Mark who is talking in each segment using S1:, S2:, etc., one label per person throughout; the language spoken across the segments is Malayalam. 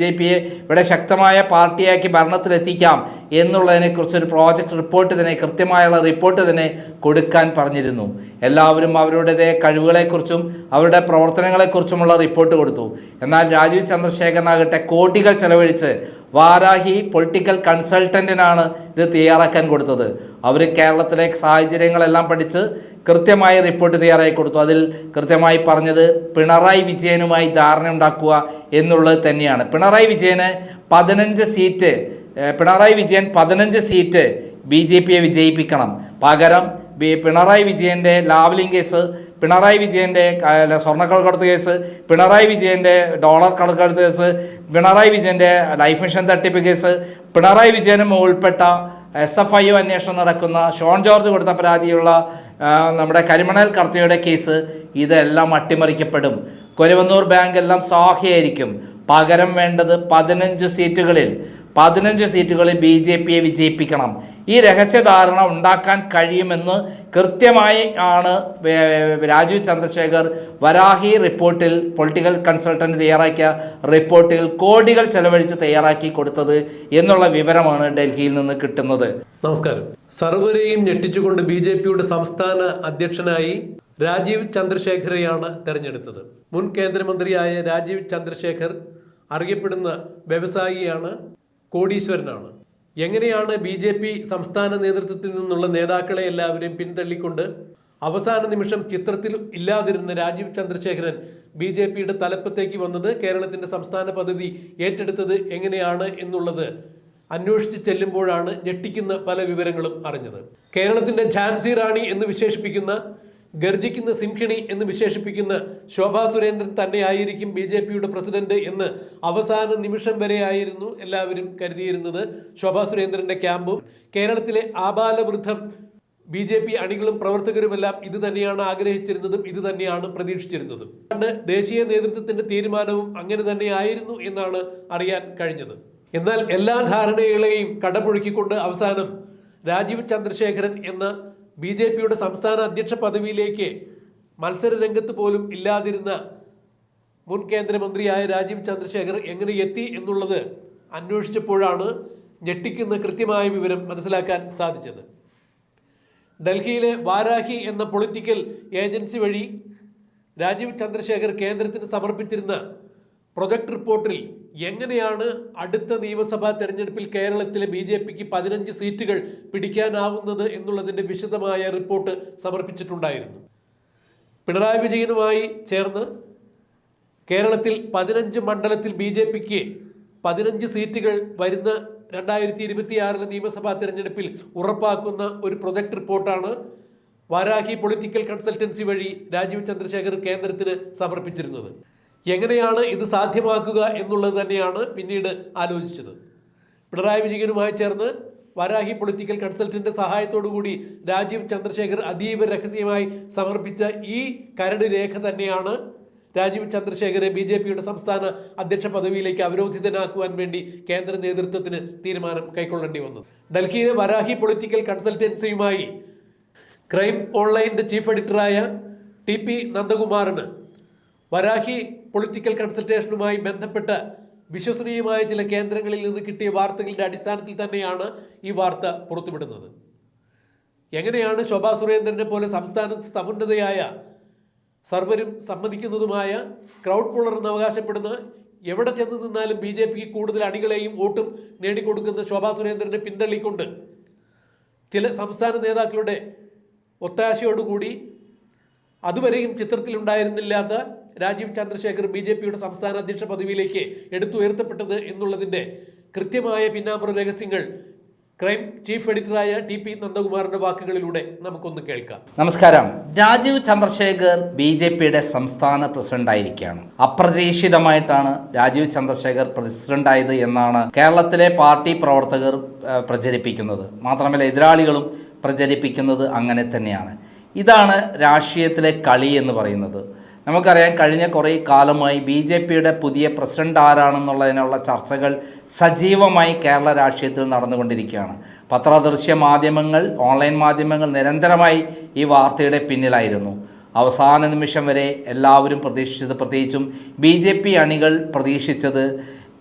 S1: ജെ പിയെ ഇവിടെ ശക്തമായ പാർട്ടിയാക്കി ഭരണത്തിലെത്തിക്കാം എന്നുള്ളതിനെക്കുറിച്ച് ഒരു പ്രോജക്റ്റ് റിപ്പോർട്ട് തന്നെ കൃത്യമായുള്ള റിപ്പോർട്ട് തന്നെ കൊടുക്കാൻ പറഞ്ഞിരുന്നു. എല്ലാവരും അവരുടേതായ കഴിവുകളെക്കുറിച്ചും അവരുടെ പ്രവർത്തനങ്ങളെക്കുറിച്ചുമുള്ള റിപ്പോർട്ട് കൊടുത്തു. എന്നാൽ രാജീവ് ചന്ദ്രശേഖരനാകട്ടെ കോടികൾ ചെലവഴിച്ച് വാരാഹി പൊളിറ്റിക്കൽ കൺസൾട്ടന്റിനാണ് ഇത് തയ്യാറാക്കാൻ കൊടുത്തത്. അവർ കേരളത്തിലെ സാഹചര്യങ്ങളെല്ലാം പഠിച്ച് കൃത്യമായ റിപ്പോർട്ട് തയ്യാറായി കൊടുത്തു. അതിൽ കൃത്യമായി പറഞ്ഞത് പിണറായി വിജയനുമായി ധാരണ ഉണ്ടാക്കുക എന്നുള്ളത് തന്നെയാണ്. പിണറായി വിജയന് പതിനഞ്ച് സീറ്റ് പിണറായി വിജയൻ പതിനഞ്ച് സീറ്റ് ബി ജെ പിയെ വിജയിപ്പിക്കണം. പകരം പിണറായി വിജയന്റെ ലാവ്ലിംഗ് കേസ് പിണറായി വിജയന്റെ സ്വർണക്കടത്ത് കേസ് പിണറായി വിജയന്റെ ഡോളർ കടക്കെടുത്ത കേസ് പിണറായി വിജയന്റെ ലൈഫ് മിഷൻ തട്ടിപ്പ് കേസ് പിണറായി വിജയനും ഉൾപ്പെട്ട എസ് എഫ് ഐ ഒ അന്വേഷണം നടക്കുന്ന ഷോൺ ജോർജ് കൊടുത്ത പരാതിയുള്ള നമ്മുടെ കരിമണൽ കർത്തയുടെ കേസ് ഇതെല്ലാം അട്ടിമറിക്കപ്പെടും. കൊരുവന്നൂർ ബാങ്ക് എല്ലാം സാഹിയായിരിക്കും പകരം വേണ്ടത് പതിനഞ്ച് സീറ്റുകളിൽ പതിനഞ്ച് സീറ്റുകളിൽ ബി ജെ പിയെ വിജയിപ്പിക്കണം. ഈ രഹസ്യധാരണ ഉണ്ടാക്കാൻ കഴിയുമെന്ന് കൃത്യമായി ആണ് രാജീവ് ചന്ദ്രശേഖർ വരാഹി റിപ്പോർട്ടിൽ പൊളിറ്റിക്കൽ കൺസൾട്ടന്റ് തയ്യാറാക്കിയ റിപ്പോർട്ടിൽ കോടികൾ ചെലവഴിച്ച് തയ്യാറാക്കി കൊടുത്തത് എന്നുള്ള വിവരമാണ് ഡൽഹിയിൽ നിന്ന് കിട്ടുന്നത്.
S2: നമസ്കാരം. സർവരെയും ഞെട്ടിച്ചുകൊണ്ട് ബി ജെ പിയുടെ സംസ്ഥാന അധ്യക്ഷനായി രാജീവ് ചന്ദ്രശേഖരെയാണ് തെരഞ്ഞെടുത്തത്. മുൻ കേന്ദ്രമന്ത്രിയായ രാജീവ് ചന്ദ്രശേഖർ അറിയപ്പെടുന്ന വ്യവസായിയാണ് കോടീശ്വരനാണ്. എങ്ങനെയാണ് ബി ജെ പി സംസ്ഥാന നേതൃത്വത്തിൽ നിന്നുള്ള നേതാക്കളെ എല്ലാവരെയും പിന്തള്ളിക്കൊണ്ട് അവസാന നിമിഷം ചിത്രത്തിൽ ഇല്ലാതിരുന്ന രാജീവ് ചന്ദ്രശേഖരൻ ബി ജെ പിയുടെ തലപ്പത്തേക്ക് വന്നത് കേരളത്തിന്റെ സംസ്ഥാന പദവി ഏറ്റെടുത്തത് എങ്ങനെയാണ് എന്നുള്ളത് അന്വേഷിച്ച് ചെല്ലുമ്പോഴാണ് ഞെട്ടിക്കുന്ന പല വിവരങ്ങളും അറിഞ്ഞത്. കേരളത്തിന്റെ ഝാൻസി റാണി എന്ന് വിശേഷിപ്പിക്കുന്ന ഗർജിക്കുന്ന സിംഹിണി എന്ന് വിശേഷിപ്പിക്കുന്ന ശോഭാ സുരേന്ദ്രൻ തന്നെയായിരിക്കും ബി ജെ പിയുടെ പ്രസിഡന്റ് എന്ന് അവസാന നിമിഷം വരെയായിരുന്നു എല്ലാവരും കരുതിയിരുന്നത്. ശോഭാ സുരേന്ദ്രന്റെ ക്യാമ്പും കേരളത്തിലെ ആബാലവൃദ്ധം ബി ജെ പി അണികളും പ്രവർത്തകരുമെല്ലാം ഇത് തന്നെയാണ് ആഗ്രഹിച്ചിരുന്നതും ഇത് തന്നെയാണ് പ്രതീക്ഷിച്ചിരുന്നതും. അതുകൊണ്ട് ദേശീയ നേതൃത്വത്തിന്റെ തീരുമാനവും അങ്ങനെ തന്നെയായിരുന്നു എന്നാണ് അറിയാൻ കഴിഞ്ഞത്. എന്നാൽ എല്ലാ ധാരണകളെയും കടപുഴക്കിക്കൊണ്ട് അവസാനം രാജീവ് ചന്ദ്രശേഖരൻ എന്ന ബി ജെ പിയുടെ സംസ്ഥാന അധ്യക്ഷ പദവിയിലേക്ക് മത്സര രംഗത്ത് പോലും ഇല്ലാതിരുന്ന മുൻ കേന്ദ്രമന്ത്രിയായ രാജീവ് ചന്ദ്രശേഖർ എങ്ങനെ എത്തി എന്നുള്ളത് അന്വേഷിച്ചപ്പോഴാണ് ഞെട്ടിക്കുന്ന കൃത്യമായ വിവരം മനസ്സിലാക്കാൻ സാധിച്ചത്. ഡൽഹിയിലെ വാരാഹി എന്ന പൊളിറ്റിക്കൽ ഏജൻസി വഴി രാജീവ് ചന്ദ്രശേഖർ കേന്ദ്രത്തിന് സമർപ്പിച്ചിരുന്ന പ്രൊജക്ട് റിപ്പോർട്ടിൽ എങ്ങനെയാണ് അടുത്ത നിയമസഭാ തെരഞ്ഞെടുപ്പിൽ കേരളത്തിലെ ബി ജെ പിക്ക് പതിനഞ്ച് സീറ്റുകൾ പിടിക്കാനാവുന്നത് എന്നുള്ളതിന്റെ വിശദമായ റിപ്പോർട്ട് സമർപ്പിച്ചിട്ടുണ്ടായിരുന്നു. പിണറായി വിജയനുമായി ചേർന്ന് കേരളത്തിൽ പതിനഞ്ച് മണ്ഡലത്തിൽ ബി ജെ പിക്ക് പതിനഞ്ച് സീറ്റുകൾ വരുന്ന രണ്ടായിരത്തി ഇരുപത്തിയാറിലെ നിയമസഭാ തെരഞ്ഞെടുപ്പിൽ ഉറപ്പാക്കുന്ന ഒരു പ്രൊജക്ട് റിപ്പോർട്ടാണ് വാരാഹി പൊളിറ്റിക്കൽ കൺസൾട്ടൻസി വഴി രാജീവ് ചന്ദ്രശേഖർ കേന്ദ്രത്തിന് സമർപ്പിച്ചിരുന്നത്. എങ്ങനെയാണ് ഇത് സാധ്യമാക്കുക എന്നുള്ളത് തന്നെയാണ് പിന്നീട് ആലോചിച്ചത്. പിണറായി വിജയനുമായി ചേർന്ന് വരാഹി പൊളിറ്റിക്കൽ കൺസൾട്ടന്റ് സഹായത്തോടു കൂടി രാജീവ് ചന്ദ്രശേഖർ അതീവ രഹസ്യമായി സമർപ്പിച്ച ഈ കരട് രേഖ തന്നെയാണ് രാജീവ് ചന്ദ്രശേഖരെ ബി ജെ പിയുടെ സംസ്ഥാന അധ്യക്ഷ പദവിയിലേക്ക് അവരോധിതനാക്കുവാൻ വേണ്ടി കേന്ദ്ര നേതൃത്വത്തിന് തീരുമാനം കൈക്കൊള്ളേണ്ടി വന്നത്. ഡൽഹിയിലെ വരാഹി പൊളിറ്റിക്കൽ കൺസൾട്ടൻസിയുമായി ക്രൈം ഓൺലൈന്റെ ചീഫ് എഡിറ്ററായ ടി പി നന്ദകുമാറിന് വരാഹി പൊളിറ്റിക്കൽ കൺസൾട്ടേഷനുമായി ബന്ധപ്പെട്ട് വിശ്വസനീയമായ ചില കേന്ദ്രങ്ങളിൽ നിന്ന് കിട്ടിയ വാർത്തകളുടെ അടിസ്ഥാനത്തിൽ തന്നെയാണ് ഈ വാർത്ത പുറത്തുവിടുന്നത്. എങ്ങനെയാണ് ശോഭാ സുരേന്ദ്രനെ പോലെ സംസ്ഥാന സമുന്നതയായ സർവരും സമ്മതിക്കുന്നതുമായ ക്രൗഡ് പുള്ളർ എന്ന് അവകാശപ്പെടുന്ന എവിടെ ചെന്ന് നിന്നാലും ബി ജെ പിക്ക് കൂടുതൽ അണികളെയും വോട്ടും നേടിക്കൊടുക്കുന്ന ശോഭാ സുരേന്ദ്രനെ പിന്തള്ളിക്കൊണ്ട് ചില സംസ്ഥാന നേതാക്കളുടെ ഒത്താശയോടുകൂടി അതുവരെയും ചിത്രത്തിലുണ്ടായിരുന്നില്ലാത്ത രാജീവ് ചന്ദ്രശേഖർ ബി ജെ പിയുടെ സംസ്ഥാന അധ്യക്ഷ പദവിയിലേക്ക് എടുത്തുയർത്തപ്പെട്ടത് എന്നുള്ളതിന്റെ കൃത്യമായ പിന്നാമ്പുറ രഹസ്യങ്ങൾ ക്രൈം ചീഫ് എഡിറ്ററായ ടി പി നന്ദകുമാറിന്റെ വാക്കുകളിലൂടെ നമുക്കൊന്ന് കേൾക്കാം.
S1: നമസ്കാരം. രാജീവ് ചന്ദ്രശേഖർ ബി ജെ പിയുടെ സംസ്ഥാന പ്രസിഡന്റ് ആയിരിക്കുകയാണ്. അപ്രതീക്ഷിതമായിട്ടാണ് രാജീവ് ചന്ദ്രശേഖർ പ്രസിഡന്റായത് എന്നാണ് കേരളത്തിലെ പാർട്ടി പ്രവർത്തകർ പ്രചരിപ്പിക്കുന്നത്. മാത്രമല്ല എതിരാളികളും പ്രചരിപ്പിക്കുന്നത് അങ്ങനെ തന്നെയാണ്. ഇതാണ് രാഷ്ട്രീയത്തിലെ കളി എന്ന് പറയുന്നത്. നമുക്കറിയാം കഴിഞ്ഞ കുറേ കാലമായി ബി ജെ പിയുടെ പുതിയ പ്രസിഡന്റ് ആരാണെന്നുള്ളതിനുള്ള ചർച്ചകൾ സജീവമായി കേരള രാഷ്ട്രീയത്തിൽ നടന്നുകൊണ്ടിരിക്കുകയാണ്. പത്രദൃശ്യ മാധ്യമങ്ങൾ ഓൺലൈൻ മാധ്യമങ്ങൾ നിരന്തരമായി ഈ വാർത്തയുടെ പിന്നിലായിരുന്നു. അവസാന നിമിഷം വരെ എല്ലാവരും പ്രതീക്ഷിച്ചത് പ്രത്യേകിച്ചും ബി ജെ പി അണികൾ പ്രതീക്ഷിച്ചത്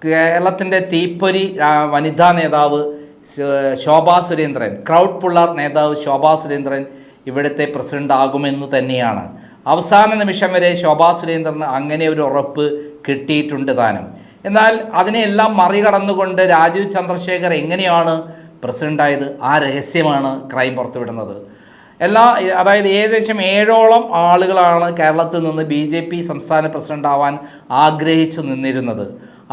S1: കേരളത്തിന്റെ തീപ്പൊരി വനിതാ നേതാവ് ശോഭാ സുരേന്ദ്രൻ ക്രൗഡ് പുള്ളർ നേതാവ് ശോഭാ സുരേന്ദ്രൻ ഇവിടുത്തെ പ്രസിഡന്റ് ആകുമെന്ന് തന്നെയാണ്. അവസാന നിമിഷം വരെ ശോഭാ സുരേന്ദ്രന് അങ്ങനെ ഒരു ഉറപ്പ് കിട്ടിയിട്ടുണ്ട് താനും. എന്നാൽ അതിനെയെല്ലാം മറികടന്നുകൊണ്ട് രാജീവ് ചന്ദ്രശേഖർ എങ്ങനെയാണ് പ്രസിഡന്റായത് ആ രഹസ്യമാണ് ക്രൈം പുറത്തുവിടുന്നത്. എല്ലാ അതായത് ഏകദേശം ഏഴോളം ആളുകളാണ് കേരളത്തിൽ നിന്ന് ബി ജെ പി സംസ്ഥാന പ്രസിഡന്റ് ആവാൻ ആഗ്രഹിച്ചു നിന്നിരുന്നത്.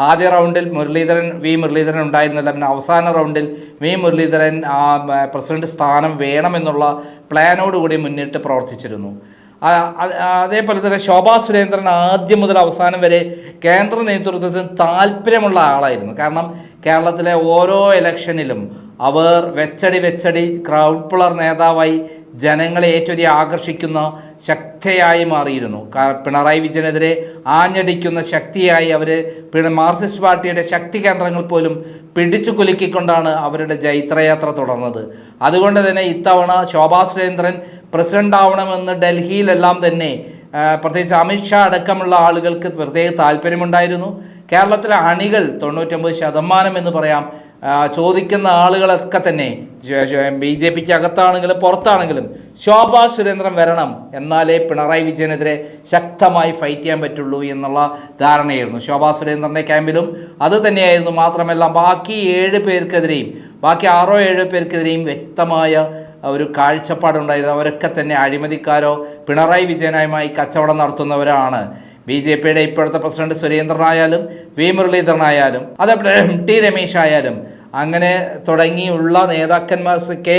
S1: ആദ്യ റൗണ്ടിൽ മുരളീധരൻ വി മുരളീധരൻ ഉണ്ടായിരുന്നില്ല. പിന്നെ അവസാന റൗണ്ടിൽ വി മുരളീധരൻ ആ പ്രസിഡന്റ് സ്ഥാനം വേണമെന്നുള്ള പ്ലാനോടുകൂടി മുന്നിട്ട് പ്രവർത്തിച്ചിരുന്നു. അതേപോലെ തന്നെ ശോഭാ സുരേന്ദ്രൻ ആദ്യം മുതൽ അവസാനം വരെ കേന്ദ്ര നേതൃത്വത്തിന് താല്പര്യമുള്ള ആളായിരുന്നു. കാരണം കേരളത്തിലെ ഓരോ ഇലക്ഷനിലും അവർ വെച്ചടി വെച്ചടി ക്രൗഡ് പുളർ നേതാവായി ജനങ്ങളെ ഏറ്റവും ആകർഷിക്കുന്ന ശക്തിയായി മാറിയിരുന്നു. പിണറായി വിജയനെതിരെ ആഞ്ഞടിക്കുന്ന ശക്തിയായി അവർ മാർക്സിസ്റ്റ് പാർട്ടിയുടെ ശക്തി കേന്ദ്രങ്ങൾ പോലും പിടിച്ചു കുലുക്കിക്കൊണ്ടാണ് അവരുടെ ജൈത്രയാത്ര തുടർന്നത്. അതുകൊണ്ട് തന്നെ ഇത്തവണ ശോഭാ സുരേന്ദ്രൻ പ്രസിഡന്റ് ആവണമെന്ന് ഡൽഹിയിലെല്ലാം തന്നെ പ്രത്യേകിച്ച് അമിത്ഷാ അടക്കമുള്ള ആളുകൾക്ക് പ്രത്യേക താല്പര്യമുണ്ടായിരുന്നു. കേരളത്തിലെ അണികൾ തൊണ്ണൂറ്റൊമ്പത് ശതമാനം എന്ന് പറയാം ചോദിക്കുന്ന ആളുകളൊക്കെ തന്നെ ബി ജെ പിക്ക് അകത്താണെങ്കിലും പുറത്താണെങ്കിലും ശോഭാ സുരേന്ദ്രൻ വരണം എന്നാലേ പിണറായി വിജയനെതിരെ ശക്തമായി ഫൈറ്റ് ചെയ്യാൻ പറ്റുള്ളൂ എന്നുള്ള ധാരണയായിരുന്നു ശോഭാ സുരേന്ദ്രന്റെ ക്യാമ്പിലും. അത് തന്നെയായിരുന്നു മാത്രമല്ല ബാക്കി ഏഴ് പേർക്കെതിരെയും ബാക്കി ആറോ ഏഴോ പേർക്കെതിരെയും വ്യക്തമായ ഒരു കാഴ്ചപ്പാടുണ്ടായിരുന്നു. അവരൊക്കെ തന്നെ അഴിമതിക്കാരോ പിണറായി വിജയനുമായി കച്ചവടം നടത്തുന്നവരാണ്. ബി ജെ പിയുടെ ഇപ്പോഴത്തെ പ്രസിഡന്റ് സുരേന്ദ്രനായാലും വി മുരളീധരനായാലും അതേപോലെ ടി രമേശ് ആയാലും അങ്ങനെ തുടങ്ങിയുള്ള നേതാക്കന്മാർ കെ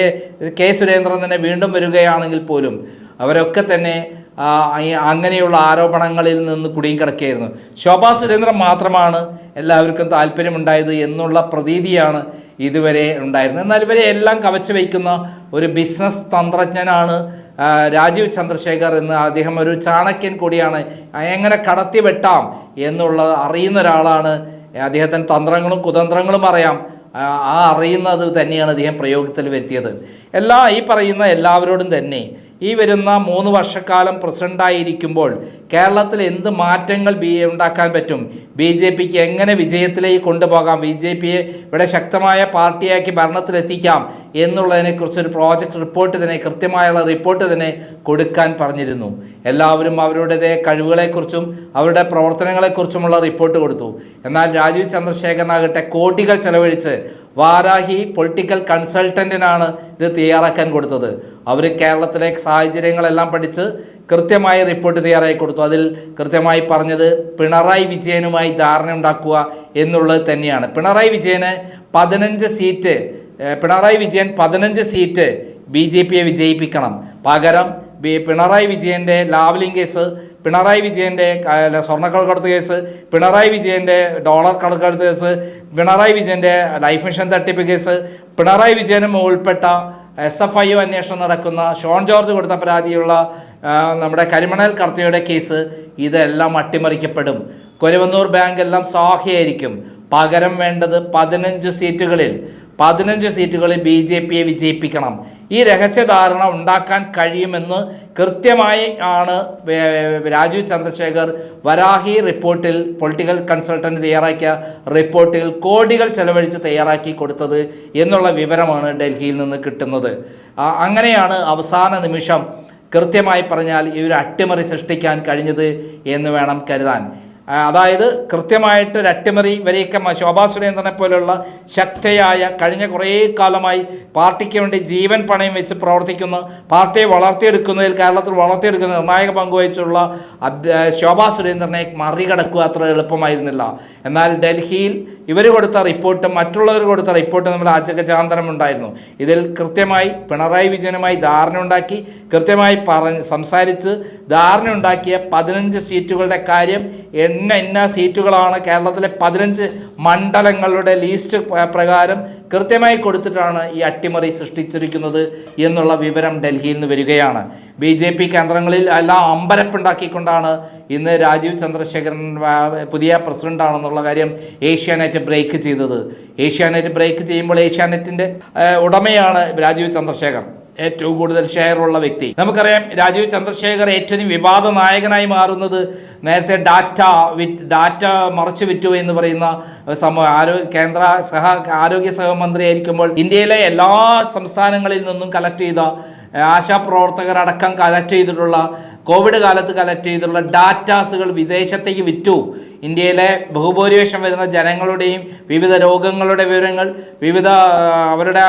S1: കെ സുരേന്ദ്രൻ തന്നെ വീണ്ടും വരികയാണെങ്കിൽ പോലും അവരൊക്കെ തന്നെ അങ്ങനെയുള്ള ആരോപണങ്ങളിൽ നിന്ന് കുടുങ്ങി കിടക്കുകയായിരുന്നു ശോഭാ സുരേന്ദ്രൻ മാത്രമാണ് എല്ലാവർക്കും താല്പര്യമുണ്ടായത് എന്നുള്ള പ്രതീതിയാണ് ഇതുവരെ ഉണ്ടായിരുന്നത്. എന്നാൽ ഇവരെ എല്ലാം കവച്ചു വയ്ക്കുന്ന ഒരു ബിസിനസ് തന്ത്രജ്ഞനാണ് രാജീവ് ചന്ദ്രശേഖർ എന്ന് അദ്ദേഹം ഒരു ചാണക്യൻ കൂടിയാണ്. എങ്ങനെ കടത്തി വെട്ടാം എന്നുള്ളത് അറിയുന്ന ഒരാളാണ് അദ്ദേഹത്തിന് തന്ത്രങ്ങളും കുതന്ത്രങ്ങളും അറിയാം. ആ അറിയുന്നത് തന്നെയാണ് അദ്ദേഹം പ്രയോഗത്തിൽ വരുത്തിയത്. എല്ലാ ഈ പറയുന്ന എല്ലാവരോടും തന്നെ ഈ വരുന്ന മൂന്ന് വർഷക്കാലം പ്രസിഡന്റായിരിക്കുമ്പോൾ കേരളത്തിൽ എന്ത് മാറ്റങ്ങൾ ബി ഉണ്ടാക്കാൻ പറ്റും? ബി ജെ പിക്ക് എങ്ങനെ വിജയത്തിലേക്ക് കൊണ്ടുപോകാം? ബി ജെ പിയെ ഇവിടെ ശക്തമായ പാർട്ടിയാക്കി ഭരണത്തിലെത്തിക്കാം എന്നുള്ളതിനെക്കുറിച്ചൊരു പ്രോജക്റ്റ് റിപ്പോർട്ട് തന്നെ കൃത്യമായുള്ള റിപ്പോർട്ട് തന്നെ കൊടുക്കാൻ പറഞ്ഞിരുന്നു. എല്ലാവരും അവരുടേതായ കഴിവുകളെക്കുറിച്ചും അവരുടെ പ്രവർത്തനങ്ങളെക്കുറിച്ചുമുള്ള റിപ്പോർട്ട് കൊടുത്തു. എന്നാൽ രാജീവ് ചന്ദ്രശേഖരനാകട്ടെ കോടികൾ ചെലവഴിച്ച് വാരാഹി പൊളിറ്റിക്കൽ കൺസൾട്ടന്റിനാണ് ഇത് തയ്യാറാക്കാൻ കൊടുത്തത്. അവർ കേരളത്തിലെ സാഹചര്യങ്ങളെല്ലാം പഠിച്ച് കൃത്യമായി റിപ്പോർട്ട് തയ്യാറായി കൊടുത്തു. അതിൽ കൃത്യമായി പറഞ്ഞത് പിണറായി വിജയനുമായി ധാരണ ഉണ്ടാക്കുക എന്നുള്ളത് തന്നെയാണ്. പിണറായി വിജയന് പതിനഞ്ച് സീറ്റ് പിണറായി വിജയൻ പതിനഞ്ച് സീറ്റ് ബി ജെ പിയെ വിജയിപ്പിക്കണം. പകരം പിണറായി വിജയന്റെ ലാവ്ലിംഗ് കേസ് പിണറായി വിജയന്റെ സ്വർണക്കടത്ത് കേസ് പിണറായി വിജയന്റെ ഡോളർ കടക്കെടുത്ത് കേസ് പിണറായി വിജയന്റെ ലൈഫ് ഇൻഷുറൻസ് തട്ടിപ്പ് കേസ് പിണറായി വിജയനും ഉൾപ്പെട്ട എസ് എഫ് ഐ അന്വേഷണം നടക്കുന്ന ഷോൺ ജോർജ് കൊടുത്ത പരാതിയുള്ള നമ്മുടെ കരിമണൽ കർത്തയുടെ കേസ് ഇതെല്ലാം അട്ടിമറിക്കപ്പെടും. കൊരവന്നൂർ ബാങ്ക് എല്ലാം സാഹിയായിരിക്കും പകരം വേണ്ടത് പതിനഞ്ച് സീറ്റുകളിൽ പതിനഞ്ച് സീറ്റുകളിൽ ബി ജെ പിയെ വിജയിപ്പിക്കണം. ഈ രഹസ്യധാരണ ഉണ്ടാക്കാൻ കഴിയുമെന്ന് കൃത്യമായി ആണ് രാജീവ് ചന്ദ്രശേഖർ വരാഹി റിപ്പോർട്ടിൽ പൊളിറ്റിക്കൽ കൺസൾട്ടന്റ് തയ്യാറാക്കിയ റിപ്പോർട്ടിൽ കോടികൾ ചെലവഴിച്ച് തയ്യാറാക്കി കൊടുത്തത് എന്നുള്ള വിവരമാണ് ഡൽഹിയിൽ നിന്ന് കിട്ടുന്നത്. അങ്ങനെയാണ് അവസാന നിമിഷം കൃത്യമായി പറഞ്ഞാൽ ഈ ഒരു അട്ടിമറി സൃഷ്ടിക്കാൻ കഴിഞ്ഞത് എന്ന് വേണം കരുതാൻ. അതായത് കൃത്യമായിട്ട് രട്ടിമറി വരെയൊക്കെ ശോഭാ സുരേന്ദ്രനെ പോലെയുള്ള ശക്തയായ കഴിഞ്ഞ കുറേ കാലമായി പാർട്ടിക്ക് വേണ്ടി ജീവൻ പണയം വെച്ച് പ്രവർത്തിക്കുന്ന പാർട്ടിയെ വളർത്തിയെടുക്കുന്നതിൽ കേരളത്തിൽ വളർത്തിയെടുക്കുന്ന നിർണായക പങ്കുവഹിച്ചുള്ള വഹിച്ചുള്ള ശോഭാ സുരേന്ദ്രനെ മറികടക്കുക അത്ര എളുപ്പമായിരുന്നില്ല. എന്നാൽ ഡൽഹിയിൽ ഇവർ കൊടുത്ത റിപ്പോർട്ടും മറ്റുള്ളവർ കൊടുത്ത റിപ്പോർട്ടും തമ്മിൽ അജഗജാന്തരം ഉണ്ടായിരുന്നു. ഇതിൽ കൃത്യമായി പിണറായി വിജയനുമായി ധാരണ ഉണ്ടാക്കി കൃത്യമായി പറഞ്ഞ് സംസാരിച്ച് ധാരണ ഉണ്ടാക്കിയ പതിനഞ്ച് സീറ്റുകളുടെ കാര്യം എന്ന എന്ന സീറ്റുകളാണ് കേരളത്തിലെ പതിനഞ്ച് മണ്ഡലങ്ങളുടെ ലീസ്റ്റ് പ്രകാരം കൃത്യമായി കൊടുത്തിട്ടാണ് ഈ അട്ടിമറി സൃഷ്ടിച്ചിരിക്കുന്നത് എന്നുള്ള വിവരം ഡൽഹിയിൽ നിന്ന് വരികയാണ്. ബി ജെ പി കേന്ദ്രങ്ങളിൽ എല്ലാം അമ്പരപ്പുണ്ടാക്കിക്കൊണ്ടാണ് ഇന്ന് രാജീവ് ചന്ദ്രശേഖരൻ പുതിയ പ്രസിഡന്റ് ആണെന്നുള്ള കാര്യം ഏഷ്യാനെറ്റ് ബ്രേക്ക് ചെയ്തത്. ഏഷ്യാനെറ്റ് ബ്രേക്ക് ചെയ്യുമ്പോൾ ഏഷ്യാനെറ്റിന്റെ ഉടമയാണ് രാജീവ് ചന്ദ്രശേഖർ ഏറ്റവും കൂടുതൽ ഷെയർ ഉള്ള വ്യക്തി. നമുക്കറിയാം രാജീവ് ചന്ദ്രശേഖർ ഏറ്റവും വിവാദ നായകനായി മാറുന്നത് നേരത്തെ ഡാറ്റ വിറ്റ് ഡാറ്റ മറച്ചു വിറ്റു എന്ന് പറയുന്ന സംഭവം. ആരോഗ്യ കേന്ദ്ര സഹ ആരോഗ്യ സഹമന്ത്രി ആയിരിക്കുമ്പോൾ ഇന്ത്യയിലെ എല്ലാ സംസ്ഥാനങ്ങളിൽ നിന്നും കളക്ട് ചെയ്ത ആശാപ്രവർത്തകരടക്കം കളക്ട് ചെയ്തിട്ടുള്ള കോവിഡ് കാലത്ത് കളക്ട് ചെയ്തിട്ടുള്ള ഡാറ്റാസുകൾ വിദേശത്തേക്ക് വിറ്റു. ഇന്ത്യയിലെ ബഹുഭൂരിപക്ഷം വരുന്ന ജനങ്ങളുടെയും വിവിധ രോഗങ്ങളുടെ വിവരങ്ങൾ വിവിധ അവരുടെ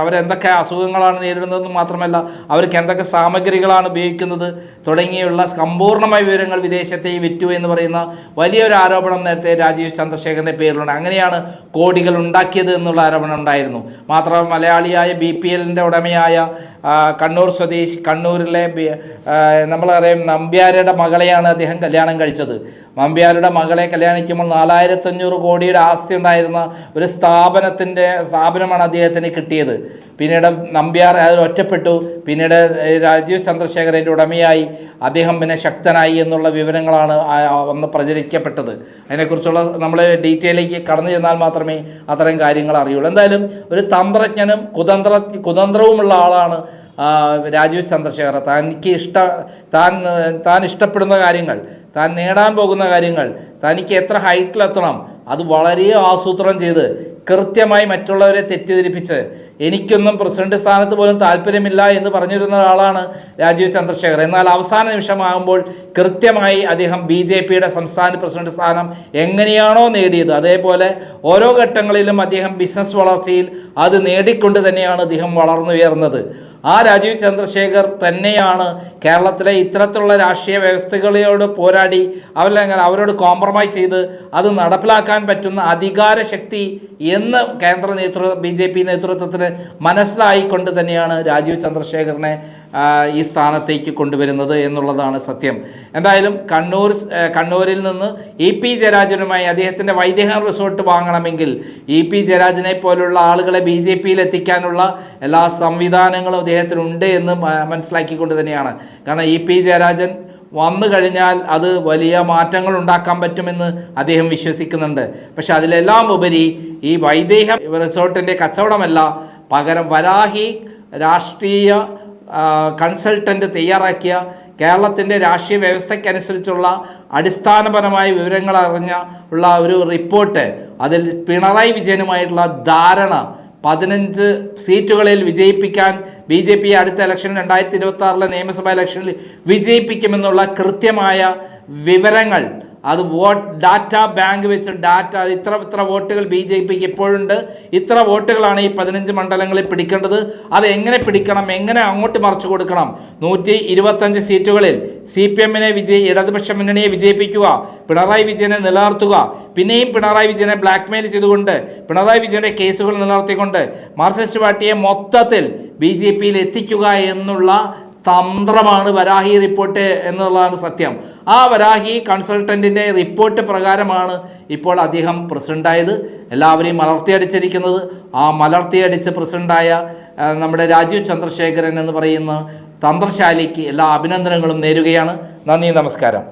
S1: അവരെന്തൊക്കെ അസുഖങ്ങളാണ് നേരിടുന്നതെന്ന് മാത്രമല്ല അവർക്ക് എന്തൊക്കെ സാമഗ്രികളാണ് ഉപയോഗിക്കുന്നത് തുടങ്ങിയുള്ള സമ്പൂർണമായ വിവരങ്ങൾ വിദേശത്തേക്ക് വിറ്റു എന്ന് പറയുന്ന വലിയൊരു ആരോപണം നേരത്തെ രാജീവ് ചന്ദ്രശേഖരന്റെ പേരിലുണ്ട്. അങ്ങനെയാണ് കോടികൾ ഉണ്ടാക്കിയത് എന്നുള്ള ആരോപണം ഉണ്ടായിരുന്നു. മാത്രമല്ല മലയാളിയായ ബി പി എല്ലിന്റെ ഉടമയായ കണ്ണൂർ സ്വദേശി കണ്ണൂരിലെ ആ, നമ്മളറിയാം നമ്പ്യാരുടെ മകളെയാണ് അദ്ദേഹം കല്യാണം കഴിച്ചത്. നമ്പ്യാരുടെ മകളെ കല്യാണിക്കുമ്പോൾ നാലായിരത്തഞ്ഞൂറ് കോടിയുടെ ആസ്തി ഉണ്ടായിരുന്ന ഒരു സ്ഥാപനത്തിന്റെ സ്ഥാപനമാണ് അദ്ദേഹത്തിന് കിട്ടിയത്. പിന്നീട് നമ്പ്യാർ അതിൽ ഒറ്റപ്പെട്ടു. പിന്നീട് രാജീവ് ചന്ദ്രശേഖരന്റെ ഉടമയായി അദ്ദേഹം പിന്നെ ശക്തനായി എന്നുള്ള വിവരങ്ങളാണ് അന്ന് പ്രചരിക്കപ്പെട്ടത്. അതിനെക്കുറിച്ചുള്ള നമ്മൾ ഡീറ്റെയിലേക്ക് കടന്നു ചെന്നാൽ മാത്രമേ അത്തരം കാര്യങ്ങൾ അറിയുള്ളൂ. എന്തായാലും ഒരു തന്ത്രജ്ഞനും കുതന്ത്ര കുതന്ത്രവുമുള്ള ആളാണ് രാജീവ് ചന്ദ്രശേഖർ തനിക്ക് ഇഷ്ട താൻ താൻ ഇഷ്ടപ്പെടുന്ന കാര്യങ്ങൾ താൻ നേടാൻ പോകുന്ന കാര്യങ്ങൾ തനിക്ക് എത്ര ഹൈറ്റിലെത്തണം അത് വളരെ ആസൂത്രണം ചെയ്ത് കൃത്യമായി മറ്റുള്ളവരെ തെറ്റിദ്ധരിപ്പിച്ച് എനിക്കൊന്നും പ്രസിഡന്റ് സ്ഥാനത്ത് പോലും താല്പര്യമില്ല എന്ന് പറഞ്ഞിരുന്ന ഒരാളാണ് രാജീവ് ചന്ദ്രശേഖർ എന്നാൽ അവസാന നിമിഷമാകുമ്പോൾ കൃത്യമായി അദ്ദേഹം ബി ജെ പിയുടെ സംസ്ഥാന പ്രസിഡന്റ് സ്ഥാനം എങ്ങനെയാണോ നേടിയത്. അതേപോലെ ഓരോ ഘട്ടങ്ങളിലും അദ്ദേഹം ബിസിനസ് വളർച്ചയിൽ അത് നേടിക്കൊണ്ട് തന്നെയാണ് അദ്ദേഹം വളർന്നുയർന്നത്. ആ രാജീവ് ചന്ദ്രശേഖർ തന്നെയാണ് കേരളത്തിലെ ഇത്തരത്തിലുള്ള രാഷ്ട്രീയ വ്യവസ്ഥകളോട് പോരാടി അവരെ അവരോട് കോംപ്രമൈസ് ചെയ്ത് അത് നടപ്പിലാക്കാൻ പറ്റുന്ന അധികാര ശക്തി എന്ന് കേന്ദ്ര നേതൃത്വ ബി ജെ പി നേതൃത്വത്തിന് മനസ്സിലായിക്കൊണ്ട് തന്നെയാണ് രാജീവ് ചന്ദ്രശേഖരനെ ആ, ഈ സ്ഥാനത്തേക്ക് കൊണ്ടുവരുന്നത് എന്നുള്ളതാണ് സത്യം. എന്തായാലും കണ്ണൂർ കണ്ണൂരിൽ നിന്ന് ഇ പി ജയരാജനുമായി അദ്ദേഹത്തിന്റെ വൈദേഹം റിസോർട്ട് വാങ്ങണമെങ്കിൽ ഇ പി ജയരാജനെ പോലുള്ള ആളുകളെ ബി ജെ പിയിൽ എത്തിക്കാനുള്ള എല്ലാ സംവിധാനങ്ങളും അദ്ദേഹത്തിനുണ്ട് എന്ന് മനസ്സിലാക്കിക്കൊണ്ട് തന്നെയാണ്. കാരണം ഇ പി ജയരാജൻ വന്നു കഴിഞ്ഞാൽ അത് വലിയ മാറ്റങ്ങൾ ഉണ്ടാക്കാൻ പറ്റുമെന്ന് അദ്ദേഹം വിശ്വസിക്കുന്നുണ്ട്. പക്ഷെ അതിലെല്ലാം ഉപരി ഈ വൈദേഹ റിസോർട്ടിന്റെ കച്ചവടമല്ല പകരം വരാഹി രാഷ്ട്രീയ കൺസൾട്ടന്റ് തയ്യാറാക്കിയ കേരളത്തിന്റെ രാഷ്ട്രീയ വ്യവസ്ഥയ്ക്കനുസരിച്ചുള്ള അടിസ്ഥാനപരമായ വിവരങ്ങൾ അറിഞ്ഞ ഉള്ള ഒരു റിപ്പോർട്ട് അതിൽ പിണറായി വിജയനുമായിട്ടുള്ള ധാരണ പതിനഞ്ച് സീറ്റുകളിൽ വിജയിപ്പിക്കാൻ ബി ജെ പി അടുത്ത ഇലക്ഷൻ രണ്ടായിരത്തി ഇരുപത്തി ആറിലെ നിയമസഭാ ഇലക്ഷനിൽ വിജയിപ്പിക്കുമെന്നുള്ള കൃത്യമായ വിവരങ്ങൾ അത് വോട്ട് ഡാറ്റ ബാങ്ക് വെച്ച് ഡാറ്റ ഇത്ര ഇത്ര വോട്ടുകൾ ബി ജെ പിക്ക് ഇപ്പോഴുണ്ട് ഇത്ര വോട്ടുകളാണ് ഈ പതിനഞ്ച് മണ്ഡലങ്ങളിൽ പിടിക്കേണ്ടത്. അത് എങ്ങനെ പിടിക്കണം? എങ്ങനെ അങ്ങോട്ട് മറിച്ചു കൊടുക്കണം? നൂറ്റി ഇരുപത്തഞ്ച് സീറ്റുകളിൽ സി പി എമ്മിനെ വിജയി ഇടതുപക്ഷ മുന്നണിയെ വിജയിപ്പിക്കുക പിണറായി വിജയനെ നിലനിർത്തുക പിന്നെയും പിണറായി വിജയനെ ബ്ലാക്ക്മെയിൽ ചെയ്തുകൊണ്ട് പിണറായി വിജയന്റെ കേസുകൾ നിലനിർത്തിക്കൊണ്ട് മാർക്സിസ്റ്റ് പാർട്ടിയെ മൊത്തത്തിൽ ബി ജെ പിയിൽ എത്തിക്കുക എന്നുള്ള തന്ത്രമാണ് വരാഹി റിപ്പോർട്ട് എന്നുള്ളതാണ് സത്യം. ആ വരാഹി കൺസൾട്ടന്റിന്റെ റിപ്പോർട്ട് പ്രകാരമാണ് ഇപ്പോൾ അദ്ദേഹം പ്രസിഡന്റായത് എല്ലാവരെയും മലർത്തിയടിച്ചിരിക്കുന്നത്. ആ മലർത്തിയടിച്ച് പ്രസിഡന്റായ നമ്മുടെ രാജീവ് ചന്ദ്രശേഖരൻ എന്ന് പറയുന്ന തന്ത്രശാലിക്ക് എല്ലാ അഭിനന്ദനങ്ങളും നേരുകയാണ്. നന്ദി നമസ്കാരം.